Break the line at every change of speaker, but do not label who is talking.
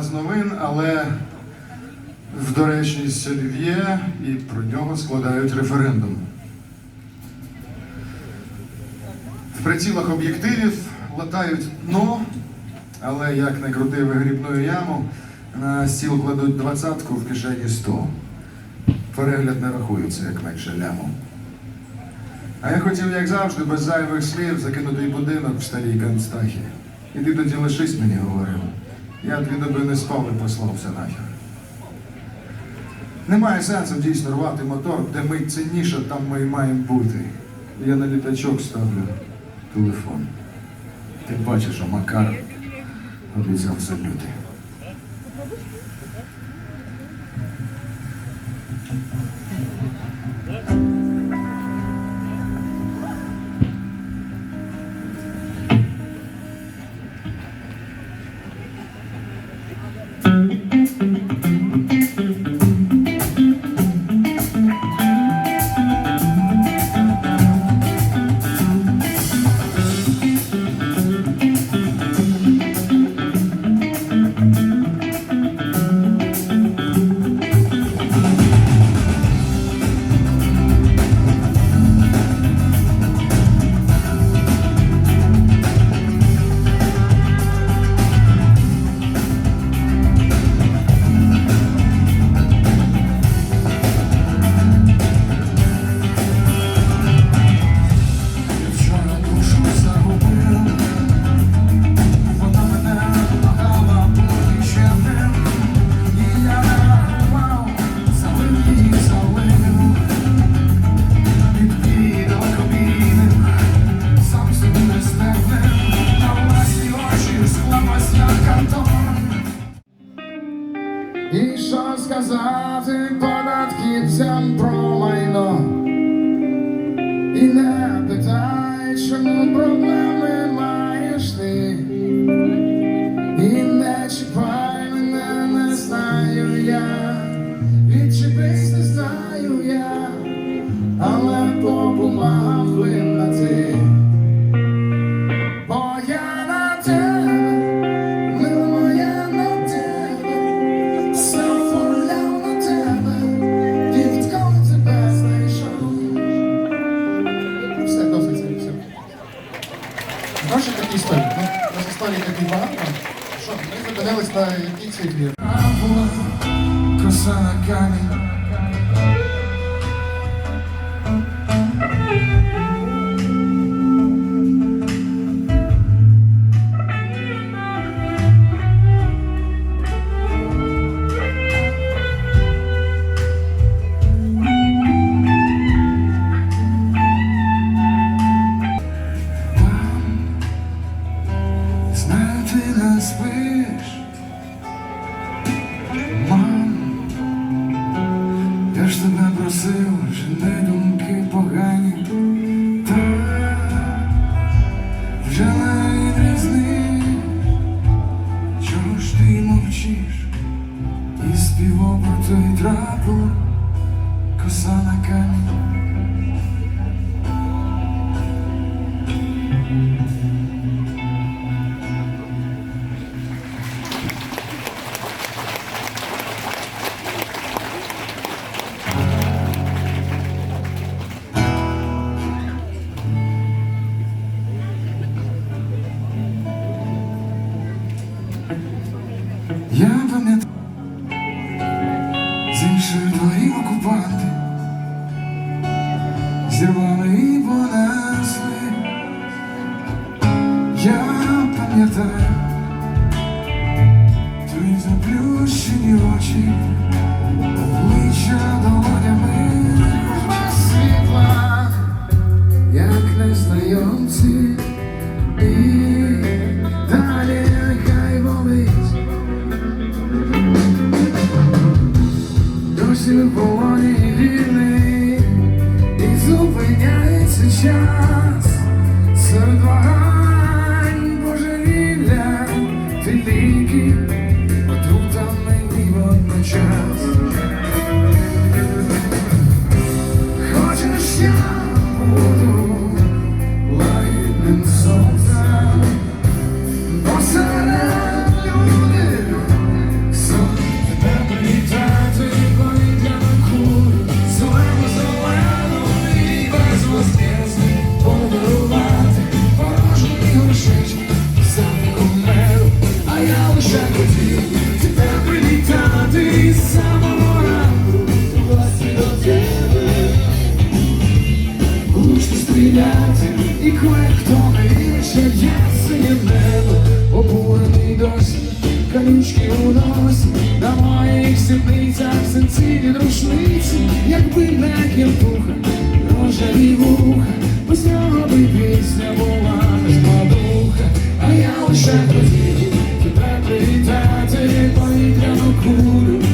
з новин, але в доречність олів'є і про нього складають референдум. В прицілах об'єктивів латають дно, але як не крути вигрібну яму, на стіл кладуть двадцятку в кишені сто. Перегляд не рахується, як менше ляму. А я хотів, як завжди, без зайвих слів закинутий будинок в старій Констахі. І ти тоді лишись мені говорив. Я дві доби не спав і послався нахер. Немає сенсу дійсно рвати мотор, де ми цінніше, там ми і маємо бути. Я на літачок ставлю телефон. Ти бачиш, що Макар обіцяв салюти. І що сказати податківцям про майно? І не питай, чому проблеми
Наші такі історії. Ну, у нас історії такі багато. Що, ми зупинились на якій циклі?
Коса на камінь. Я ж тебе просив, не думки погані, та вже не відрізни, чого ж ти мовчиш, і співав про той коса на камінь. chuva серед вагань божевілля, ти ліки, і кое-хто інший є синє небо, обурений дощ, калючки у нос, на моїх сідницях синці від рушниці, якби не кілтуха, рожеві вуха, без нього би пісня була ж мадуха, а я лише хотів тебе привітати повітряну кулю.